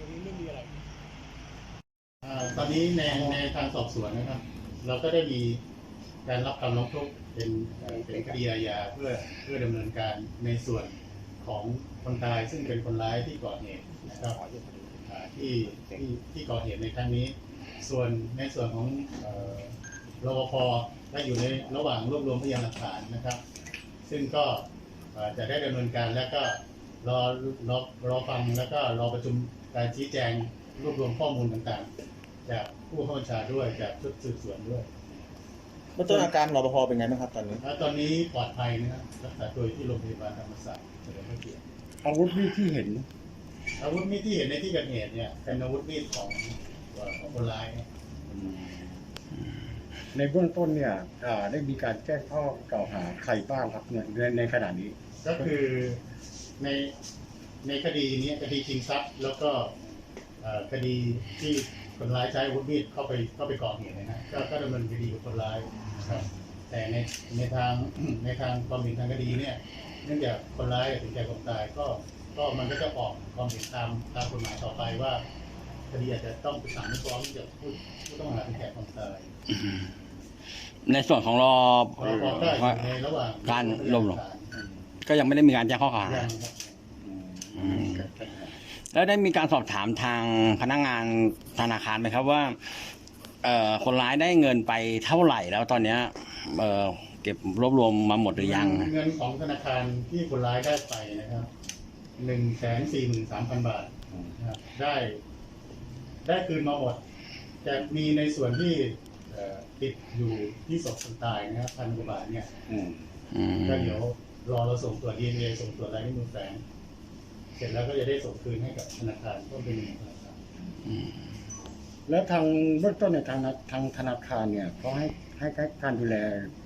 ตนี้ไม่มีอะไรอตอนนี้ในในทางสอบสวนนะครับ เราก็ได้มีการรับคำร้องทุกข์เป็นเป็นคดีอาญาเพื่อเพื่อดำเนินการในส่วนของคนตายซึ่งเป็นคนร้ายที่ก่อเหตุนะครับที่ที่ที่ก่อเหตุในครั้งนี้ ส่วนในส่วนของรปภได้อยู่ในระหว่างรวบรวมพยานหลักฐานนะครับ ซึ่งก็จะได้ดำเนินการแล้วก็ รอรอรอฟังแล้วก็รอประชุมการชี้แจงรวบรวมข้อมูลต่างๆ จากผู้ข้าบัญชาด้วยจากชุดสืบสวนด้วยเมื่อต้นอาการรปภเป็นไงบ้างครับตอนนี้ แล้วตอนนี้ปลอดภัยนะครับรักษาตัวอยู่ที่โรงพยาบาลธรรมศาสตร์เฉลิมพระเกียรติอาวุธมีดที่เห็น อาวุธมีดที่เห็นในที่เกิดเหตุเนี่ยเป็นอาวุธมีดของเอ่อของคนร้ายนะในเบื้องต้นเนี่ยอ่าได้มีการแจ้งข้อกล่าวหาใครบ้างครับเนี่ยในในขณะนี้ ก็คือ ในในคดีนี้คดีชิงทรัพย์ แล้วก็เอ่อคดีที่คนร้ายใช้อาวุธมีดเข้าไปเข้าไปก่อเหตุเนยนะก็ก็ดำเนินคดีกับคนร้ายนะครับแต่ในในทางในทางความผิดทางคดีเนี่ยเนื่องจากคนร้ายถึงแก่ความตายก็ก็มันก็จะออกความผิดตามตามกฎหมายต่อไปว่าคดีอาจจะต้องไปสั่งไม่ฟ้องเนื่องจากผู้ผู้ต้องหาถึงแก่ความตายในส่วนของรอเราบอกได้อยู่ในระหว่างการรวบรวม ก็ยังไม่ได้มีการแจ้งข้อกล่าวหายังครับอืมแล้วได้มีการสอบถามทางพนักงานธนาคารไหมครับว่า เอ่อคนร้ายได้เงินไปเท่าไหร่แล้วตอนเนี้ยเอ่อเก็บรวบรวมมาหมดหรือยัง เงินของธนาคารที่คนร้ายได้ไปนะครับหนึ่งแสนสี่หมื่นสามพันบาทนะครับได้ ได้คืนมาหมดแต่มีในส่วนที่เอ่อติดอยู่ที่ศพคนตายนะครับพันกว่าบาทเนี่ยอืม อืมก็เดี๋ยว รอเราส่งตรวจดีเอ็นเอส่งตรวจลายนิ้วมือแฝงเสร็จแล้วก็จะได้ส่งคืนให้กับธนาคารเพื่อเป็นเงินธนาคารแล้วทางเบื้องต้นในยทางทางธนาคารเนี่ยเขาให้ให้การดูแล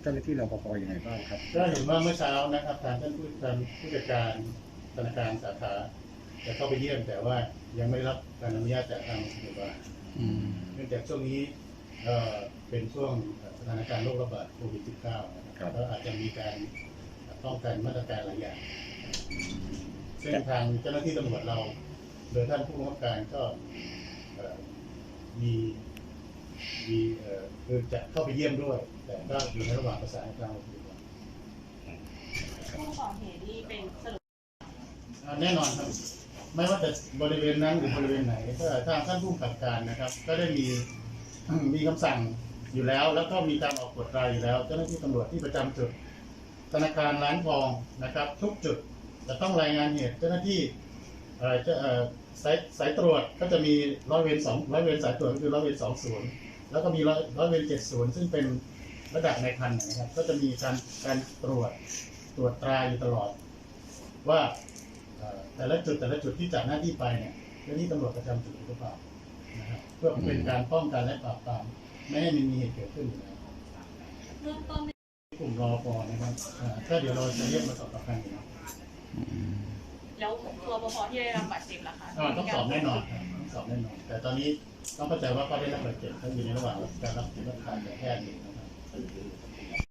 เจ้าหน้าที่รปภยังไงบ้างครับก็เห็นว่าเมื่อเช้านะครับทางท่านผู้ทางผู้จัดการธนาคารสาขาจะเข้าไปเยี่ยมแต่ว่ายังไม่ได้รับการอนุญาตจากทางโรงพยาบาลอืมเนื่องจากช่วงนี้เอ่อเป็นช่วงสถานการณ์โรคระบาดโควิด -19 นะคครัรับบก็อาจจะมีการ ป้องกันมาตรการหลายอย่างซึ่งทางเจ้าหน้าที่ตำรวจเรา โดยท่านผู้บังคับการก็เอ่อมีมีเอ่อคือจะเข้าไปเยี่ยมด้วย แต่ก็อยู่ในระหว่างประสานกับทางโรงพยาบาลผู้ก่อเหตุนี่เป็นสรุปอ่าแน่นอนครับ ไม่ว่าจะบริเวณนั้นหรือบริเวณไหนถ้าทางท่านผู้กำกับการนะครับ ก็ได้มีมีคำสั่งอยู่แล้ว แล้วก็มีการออกกฎรายอยู่แล้ว เจ้าหน้าที่ตำรวจที่ประจำจุด ธนาคารร้านทองนะครับ ทุกจุดจะต้องรายงานเหตุเจ้าหน้าที่เอ่อจะเอ่อสายสายตรวจก็จะมีร้อยเวรสองร้อยเวรสายตรวจก็คือร้อยเวรสองศูนย์แล้วก็มีร้อยร้อยเวรเจ็ดศูนย์ซึ่งเป็นระดับในพันนะครับ ก็จะมีการการตรวจตรวจตราอยู่ตลอด ว่าเอ่อแต่ละจุดแต่ละจุดที่จากหน้าที่ไปเนี่ยเจ้าหน้าที่ตำรวจประจำจุดหรือเปล่านะครับเพื่อเป็นการป้องกันและปราบปรามไม่ให้มันมีเหตุเกิดขึ้นอยู่แล้ว เริ่มต้น รอปอนะครับอ่าถ้าเดี๋ยวเราจะเรียกมาสอบปากคำอยู่นะแล้วตัวปภที่ได้รับบาดเจ็บล่ะคะอ่าต้องสอบแน่นอนครับต้องสอบแน่นอน แต่ตอนนี้ต้องเข้าใจว่าเขาได้รับบาดเจ็บเขาอยู่ในระหว่างการรับการรักษาจากแพทย์อยู่นะครับ